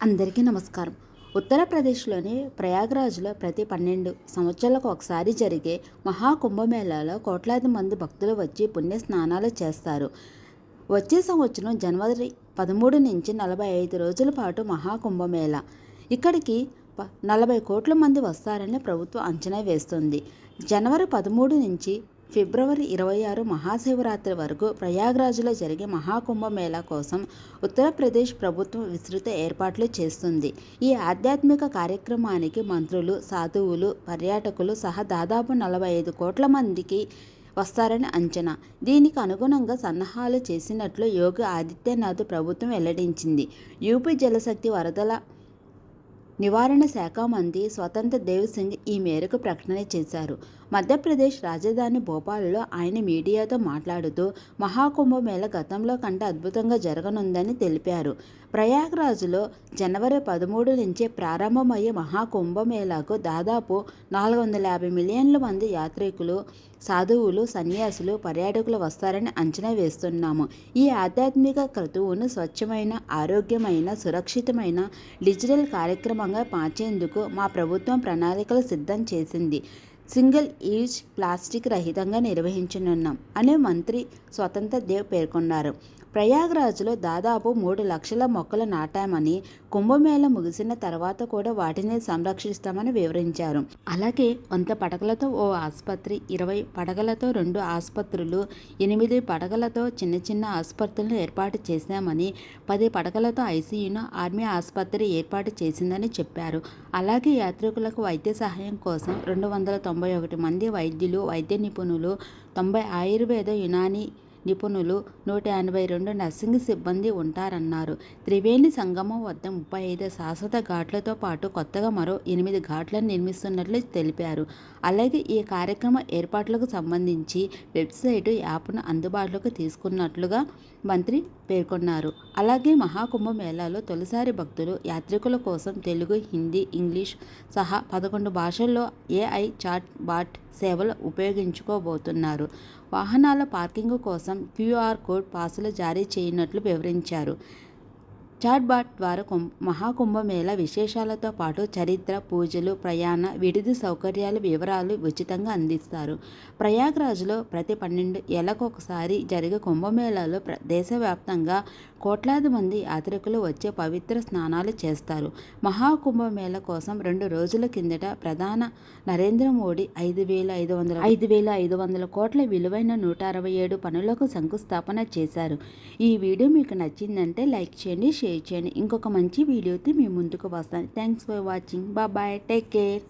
అందరికీ నమస్కారం. ఉత్తరప్రదేశ్లోని ప్రయాగ్రాజ్లో ప్రతి పన్నెండు సంవత్సరాలకు ఒకసారి జరిగే మహాకుంభమేళాలో కోట్లాది మంది భక్తులు వచ్చి పుణ్య స్నానాలు చేస్తారు. వచ్చే సంవత్సరం జనవరి పదమూడు నుంచి నలభై ఐదు రోజుల పాటు మహాకుంభమేళా ఇక్కడికి ప నలభై కోట్ల మంది వస్తారని ప్రభుత్వం అంచనా వేస్తుంది. జనవరి పదమూడు నుంచి ఫిబ్రవరి ఇరవై ఆరు మహాశివరాత్రి వరకు ప్రయాగ్రాజ్లో జరిగే మహాకుంభమేళా కోసం ఉత్తరప్రదేశ్ ప్రభుత్వం విస్తృత ఏర్పాట్లు చేస్తుంది. ఈ ఆధ్యాత్మిక కార్యక్రమానికి మంత్రులు సాధువులు పర్యాటకులు సహా దాదాపు నలభై ఐదు కోట్ల మందికి వస్తారని అంచనా. దీనికి అనుగుణంగా సన్నాహాలు చేసినట్లు యోగి ఆదిత్యనాథ్ ప్రభుత్వం వెల్లడించింది. యూపీ జలశక్తి వరదల నివారణ శాఖ మంత్రి స్వతంత్ర దేవ్ సింగ్ ఈ మేరకు ప్రకటన చేశారు. మధ్యప్రదేశ్ రాజధాని భోపాల్లో ఆయన మీడియాతో మాట్లాడుతూ మహాకుంభమేళ గతంలో కంటే అద్భుతంగా జరగనుందని తెలిపారు. ప్రయాగ్రాజ్లో జనవరి పదమూడు నుంచి ప్రారంభమయ్యే మహాకుంభమేళాకు దాదాపు నాలుగు వందల యాభై మిలియన్ల మంది యాత్రికులు సాధువులు సన్యాసులు పర్యాటకులు వస్తారని అంచనా వేస్తున్నాము. ఈ ఆధ్యాత్మిక క్రతువును స్వచ్ఛమైన ఆరోగ్యమైన సురక్షితమైన డిజిటల్ కార్యక్రమంగా మార్చేందుకు మా ప్రభుత్వం ప్రణాళికలు సిద్ధం చేసింది. సింగిల్ యూజ్ ప్లాస్టిక్ రహితంగా నిర్వహించనున్నాం అనే మంత్రి స్వతంత్ర దేవ్ పేర్కొన్నారు. ప్రయాగ్రాజ్లో దాదాపు మూడు లక్షల మొక్కలు నాటామని కుంభమేళ ముగిసిన తర్వాత కూడా వాటిని సంరక్షిస్తామని వివరించారు. అలాగే వంద పడకలతో ఓ ఆసుపత్రి ఇరవై పడగలతో రెండు ఆసుపత్రులు ఎనిమిది పడగలతో చిన్న చిన్న ఆసుపత్రులను ఏర్పాటు చేశామని పది పడకలతో ఐసీయూను ఆర్మీ ఆసుపత్రి ఏర్పాటు చేసిందని చెప్పారు. అలాగే యాత్రికులకు వైద్య సహాయం కోసం రెండు వందల తొంభై ఒకటి మంది వైద్యులు వైద్య నిపుణులు తొంభై ఆయుర్వేద యునాని నిపుణులు నూట ఎనభై రెండు నర్సింగ్ సిబ్బంది ఉంటారన్నారు. త్రివేణి సంగమం వద్ద ముప్పై ఐదు శాశ్వత ఘాట్లతో పాటు కొత్తగా మరో ఎనిమిది ఘాట్లను నిర్మిస్తున్నట్లు తెలిపారు. అలాగే ఈ కార్యక్రమ ఏర్పాట్లకు సంబంధించి వెబ్సైటు యాప్ను అందుబాటులోకి తీసుకున్నట్లుగా మంత్రి పేర్కొన్నారు. అలాగే మహాకుంభ మేళాలో తొలిసారి భక్తులు యాత్రికుల కోసం తెలుగు హిందీ ఇంగ్లీష్ సహా పదకొండు భాషల్లో ఏఐ చాట్ బాట్ సేవలు ఉపయోగించుకోబోతున్నారు. వాహనాల పార్కింగ్ కోసం క్యూఆర్ కోడ్ పాసులు జారీ చేయనట్లు వివరించారు. చాట్బాట్ ద్వారా కుంభ మహాకుంభమేళ విశేషాలతో పాటు చరిత్ర పూజలు ప్రయాణ విడిది సౌకర్యాల వివరాలు ఉచితంగా అందిస్తారు. ప్రయాగ్రాజ్లో ప్రతి పన్నెండు ఏళ్ళకొకసారి జరిగే కుంభమేళాలో ప్ర దేశవ్యాప్తంగా కోట్లాది మంది యాత్రికులు వచ్చే పవిత్ర స్నానాలు చేస్తారు. మహాకుంభమేళ కోసం రెండు రోజుల కిందట ప్రధాన నరేంద్ర మోడీ ఐదు వేల ఐదు వందల ఐదు వేల ఐదు వందల కోట్ల విలువైన నూట అరవై ఏడు పనులకు శంకుస్థాపన చేశారు. ఈ వీడియో మీకు నచ్చిందంటే లైక్ చేయండి షేర్ చేయండి. ఇంకొక మంచి వీడియోతో మీ ముందుకు వస్తాను. Thanks for watching bye take care